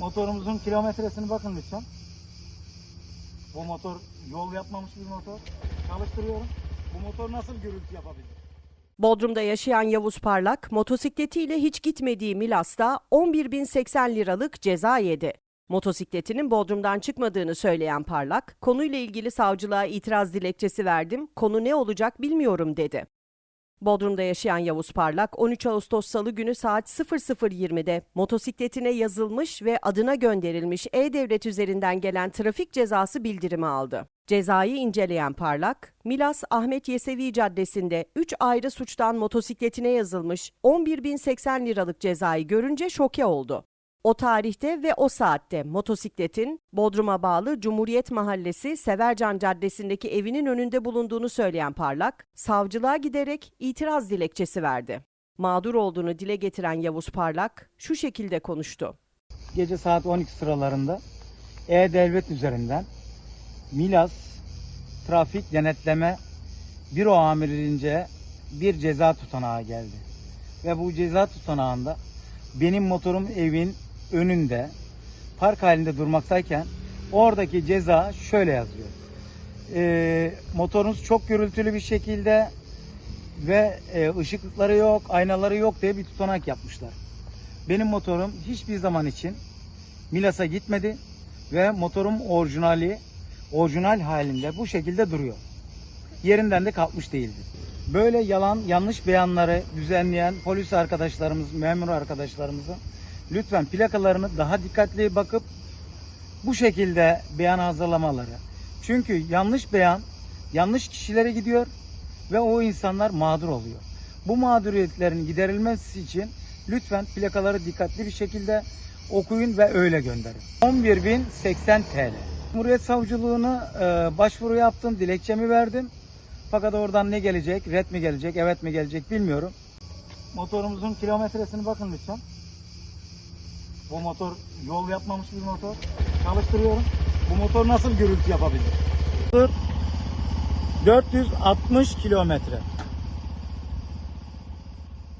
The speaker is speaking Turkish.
Motorumuzun kilometresini bakın lütfen. Bu motor yol yapmamış bir motor. Çalıştırıyorum. Bu motor nasıl gürültü yapabilir? Bodrum'da yaşayan Yavuz Parlak, motosikletiyle hiç gitmediği Milas'ta 11.080 liralık ceza yedi. Motosikletinin Bodrum'dan çıkmadığını söyleyen Parlak, konuyla ilgili savcılığa itiraz dilekçesi verdim, konu ne olacak bilmiyorum dedi. Bodrum'da yaşayan Yavuz Parlak 13 Ağustos Salı günü saat 00.20'de motosikletine yazılmış ve adına gönderilmiş E-Devlet üzerinden gelen trafik cezası bildirimi aldı. Cezayı inceleyen Parlak, Milas Ahmet Yesevi Caddesi'nde 3 ayrı suçtan motosikletine yazılmış 11.080 liralık cezayı görünce şoke oldu. O tarihte ve o saatte motosikletin Bodrum'a bağlı Cumhuriyet Mahallesi Severcan Caddesi'ndeki evinin önünde bulunduğunu söyleyen Parlak, savcılığa giderek itiraz dilekçesi verdi. Mağdur olduğunu dile getiren Yavuz Parlak şu şekilde konuştu. Gece saat 12 sıralarında E-Devlet üzerinden Milas Trafik Denetleme Büro Amirliğince bir ceza tutanağı geldi. Ve bu ceza tutanağında benim motorum evin önünde park halinde durmaktayken oradaki ceza şöyle yazıyor. Ee, motorunuz çok gürültülü bir şekilde ve e, ışıkları yok, aynaları yok diye bir tutanak yapmışlar. Benim motorum hiçbir zaman için Milas'a gitmedi ve motorum orijinali, orijinal halinde bu şekilde duruyor. Yerinden de kalkmış değildi. Böyle yalan, yanlış beyanları düzenleyen polis arkadaşlarımız, memur arkadaşlarımızın lütfen plakalarını daha dikkatli bakıp bu şekilde beyan hazırlamaları. Çünkü yanlış beyan yanlış kişilere gidiyor ve o insanlar mağdur oluyor. Bu mağduriyetlerin giderilmesi için lütfen plakaları dikkatli bir şekilde okuyun ve öyle gönderin. 11.080 TL. Cumhuriyet Savcılığına e, başvuru yaptım, dilekçemi verdim. Fakat oradan ne gelecek, red mi gelecek, evet mi gelecek bilmiyorum. Motorumuzun kilometresini bakın lütfen. Bu motor yol yapmamış bir motor. Çalıştırıyorum. Bu motor nasıl gürültü yapabilir? 460 kilometre.